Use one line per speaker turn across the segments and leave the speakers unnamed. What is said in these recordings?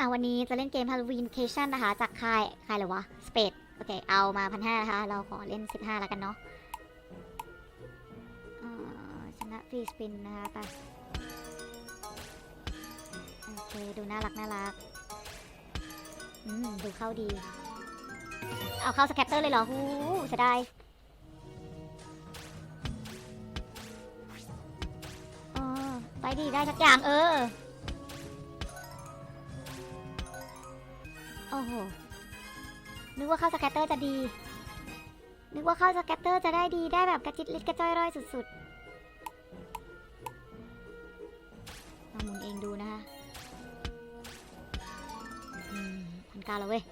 อะวันนี้จะเล่นเกม Halloween Vacation นะคะ จากค่ายค่ายอะไรวะ Spade โอเค เอามาพันห้านะคะ เราขอเล่น15แล้วกันเนาะชนะฟรีสปินนะคะไปโอเค ดูน่ารักน่ารัก อืม ดูเข้าดี เอาเข้าสแคตเตอร์เลยเหรอ หูเสียดายเออไปดีได้สักอย่างเออ อ้โห นึกว่าเข้าสแคตเตอร์จะดี นึกว่าเข้าสแกตเตอร์จะได้ดีได้แบบกระจิตลิดกระจ้อยร่อยสุดๆมาหมุนเองดูนะคะพันเก้าแล้วเว้ย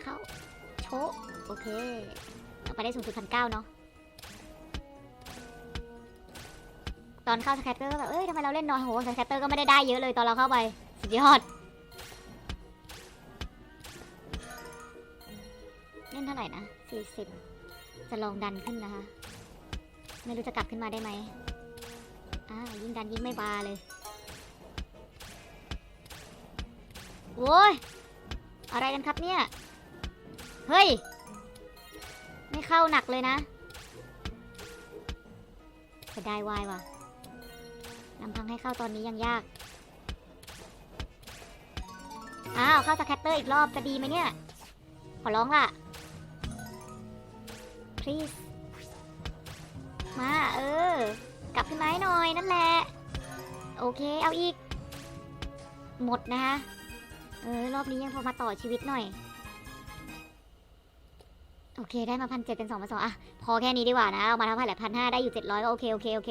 เข้าโชโอเคเอาไปได้สูงสุดพันเก้าเนาะ ตอนเข้าสแคตเตอร์ก็แบบเอ้ยทำไมเราเล่นน้อยโหสแคตเตอร์ก็ไม่ได้ได้เยอะเลยตอนเราเข้าไปสุดยอด เล่นเท่าไหร่นะ40 จะลองดันขึ้นนะคะ ไม่รู้จะกลับขึ้นมาได้ไหมอ่ายิ่งดันยิ่งไม่บาเลยโว้ยอะไรกันครับเนี่ย เฮ้ย ไม่เข้าหนักเลยนะจะได้วายว่ะ ลำพังให้เข้าตอนนี้ยังยาก อ้าว เข้าสแคตเตอร์อีกรอบจะดีไหมเนี่ย ขอร้องล่ะ please มา เออ กลับขึ้นมาให้หน่อยนั่นแหละ โอเค เอาอีก หมดนะคะ เออ รอบนี้ยังพอมาต่อชีวิตหน่อย โอเค ได้มาพันเจ็ดเป็นสองพันสองอะพอแค่นี้ดีกว่านะ เอามาทำให้แหละพันห้าได้อยู่เจ็ดร้อยก็โอเค โอเค โอเค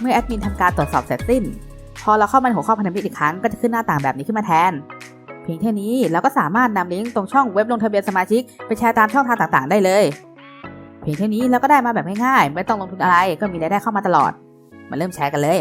เมื่อแอดมินทำการตรวจสอบเสร็จสิ้น พอเราเข้ามาในหัวข้อพันธมิตรอีกครั้งก็จะขึ้นหน้าต่างแบบนี้ขึ้นมาแทน เพียงแค่นี้เราก็สามารถนำลิงก์ตรงช่องเว็บลงทะเบียนสมาชิกไปแชร์ตามช่องทางต่างๆ ได้เลย เพียงแค่นี้เราก็ได้มาแบบง่ายๆไม่ต้องลงทุนอะไรก็มีรายได้เข้ามาตลอด มาเริ่มแชร์กันเลย